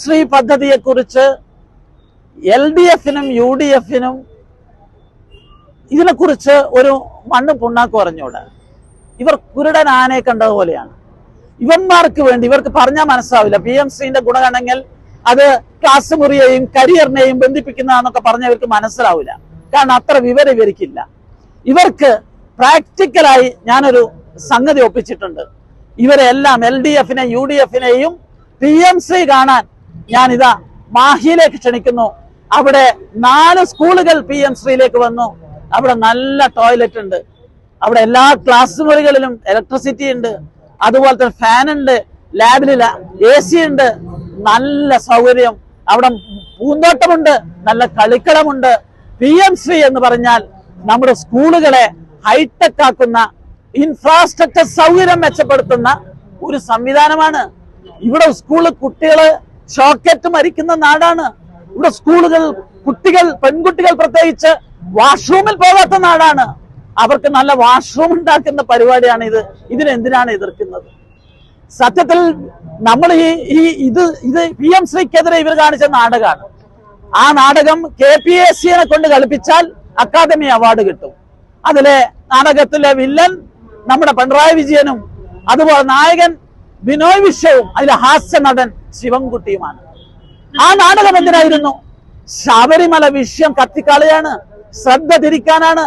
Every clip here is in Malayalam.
ശ്രീ പദ്ധതിയെക്കുറിച്ച് എൽ ഡി എഫിനും യു ഡി എഫിനും ഇതിനെക്കുറിച്ച് ഒരു മണ്ണ് പുണ്ണാക്ക് പറഞ്ഞൂടെ ഇവർ കുരുടൻ ആനയെ കണ്ടതുപോലെയാണ്. ഇവന്മാർക്ക് വേണ്ടി ഇവർക്ക് പറഞ്ഞാൽ മനസ്സാവില്ല പി എം സിന്റെ ഗുണഗണങ്ങൾ അത് ക്ലാസ് മുറിയെയും കരിയറിനെയും ബന്ധിപ്പിക്കുന്നതാന്നൊക്കെ പറഞ്ഞാൽ ഇവർക്ക് മനസ്സിലാവില്ല. കാരണം അത്ര വിവരം ഇവർക്കില്ല. ഇവർക്ക് പ്രാക്ടിക്കലായി ഞാനൊരു സംഗതി ഒപ്പിച്ചിട്ടുണ്ട്. ഇവരെല്ലാം എൽ ഡി എഫിനെയും യു ഡി എഫിനെയും പി എം സി കാണാൻ ഞാനിതാ മാഹിയിലേക്ക് ക്ഷണിക്കുന്നു. അവിടെ നാല് സ്കൂളുകൾ പി എം ശ്രീയിലേക്ക് വന്നു. അവിടെ നല്ല ടോയ്ലറ്റ് ഉണ്ട്. അവിടെ എല്ലാ ക്ലാസ് മുറികളിലും ഇലക്ട്രിസിറ്റി ഉണ്ട്. അതുപോലെ തന്നെ ഫാൻ ഉണ്ട്. ലാബിൽ എ സി ഉണ്ട്. നല്ല സൗകര്യം. അവിടെ പൂന്തോട്ടമുണ്ട്. നല്ല കളിക്കളമുണ്ട് പി എം ശ്രീ എന്ന് പറഞ്ഞാൽ നമ്മുടെ സ്കൂളുകളെ ഹൈടെക് ആക്കുന്ന ഇൻഫ്രാസ്ട്രക്ചർ സൗകര്യം മെച്ചപ്പെടുത്തുന്ന ഒരു സംവിധാനമാണ്. ഇവിടെ സ്കൂളിൽ കുട്ടികൾ ചോക്കറ്റ് മരിക്കുന്ന നാടാണ്. ഇവിടെ സ്കൂളുകൾ കുട്ടികൾ പെൺകുട്ടികൾ പ്രത്യേകിച്ച് വാഷ്റൂമിൽ പോകാത്ത നാടാണ്. അവർക്ക് നല്ല വാഷ്റൂം ഉണ്ടാക്കുന്ന പരിപാടിയാണ് ഇത് ഇതിനെന്തിനാണ് എതിർക്കുന്നത്? സത്യത്തിൽ നമ്മൾ ഈ ഈ ഇത് ഇത് പി എം ശ്രീക്കെതിരെ ഇവർ കാണിച്ച നാടകമാണ് ആ നാടകം കെ പി എസ് സിയെ കൊണ്ട് കളിപ്പിച്ചാൽ അക്കാദമി അവാർഡ് കിട്ടും. അതിലെ നാടകത്തിലെ വില്ലൻ നമ്മുടെ പിണറായി വിജയനും അതുപോലെ നായകൻ വിനോയ് വിശ്വവും അതിലെ ഹാസ്യ നടൻ ശിവൻകുട്ടിയുമാണ്. ആ നാടകം എന്തിനായിരുന്നു? ശബരിമല വിഷയം കത്തിക്കളയാണ് ശ്രദ്ധ തിരിക്കാനാണ്.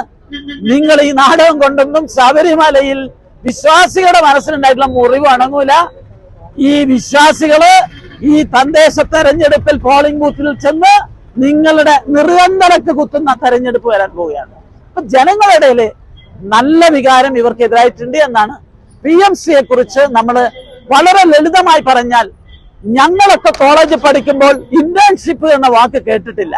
നിങ്ങൾ ഈ നാടകം കൊണ്ടൊന്നും ശബരിമലയിൽ വിശ്വാസികളുടെ മനസ്സിലുണ്ടായിട്ടുള്ള മുറിവ് അണങ്ങൂല. ഈ വിശ്വാസികൾ ഈ തദ്ദേശ തെരഞ്ഞെടുപ്പിൽ പോളിംഗ് ബൂത്തിൽ ചെന്ന് നിങ്ങളുടെ നിറന്തരക്ക് കുത്തുന്ന തെരഞ്ഞെടുപ്പ് വരാൻ പോവുകയാണ്. അപ്പൊ ജനങ്ങളുടെ നല്ല വികാരം ഇവർക്കെതിരായിട്ടുണ്ട് എന്നാണ്. പി എം സിയെ കുറിച്ച് നമ്മൾ വളരെ ലളിതമായി പറഞ്ഞാൽ ഞങ്ങളൊക്കെ കോളേജിൽ പഠിക്കുമ്പോൾ ഇന്റേൺഷിപ്പ് എന്ന വാക്ക് കേട്ടിട്ടില്ല.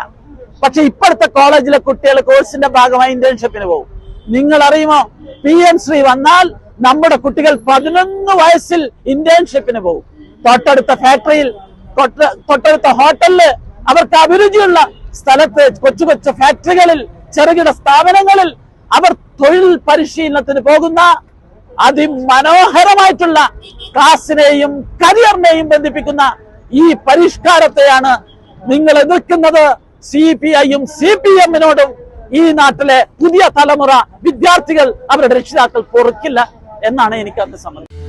പക്ഷെ ഇപ്പോഴത്തെ കോളേജിലെ കുട്ടികൾ കോഴ്സിന്റെ ഭാഗമായി ഇന്റേൺഷിപ്പിന് പോകും. നിങ്ങൾ അറിയുമോ പി എം ശ്രീ വന്നാൽ നമ്മുടെ കുട്ടികൾ പതിനൊന്ന് വയസ്സിൽ ഇന്റേൺഷിപ്പിന് പോകും. തൊട്ടടുത്ത ഫാക്ടറിയിൽ തൊട്ടടുത്ത ഹോട്ടലിൽ അവർക്ക് അഭിരുചിയുള്ള സ്ഥലത്ത് കൊച്ചു കൊച്ചു ഫാക്ടറികളിൽ ചെറുകിട സ്ഥാപനങ്ങളിൽ അവർ തൊഴിൽ പരിശീലനത്തിന് പോകുന്ന അതിമനോഹരമായിട്ടുള്ള ക്ലാസിനെയും കരിയറിനെയും ബന്ധിപ്പിക്കുന്ന ഈ പരിഷ്കാരത്തെയാണ് നിങ്ങൾ എതിർക്കുന്നത്. സി പി ഐയും സി പി എമ്മിനോടും ഈ നാട്ടിലെ പുതിയ തലമുറ വിദ്യാർത്ഥികൾ അവരുടെ രക്ഷിതാക്കൾ പൊറുക്കില്ല എന്നാണ് എനിക്ക് അന്ന് സംബന്ധിച്ചത്.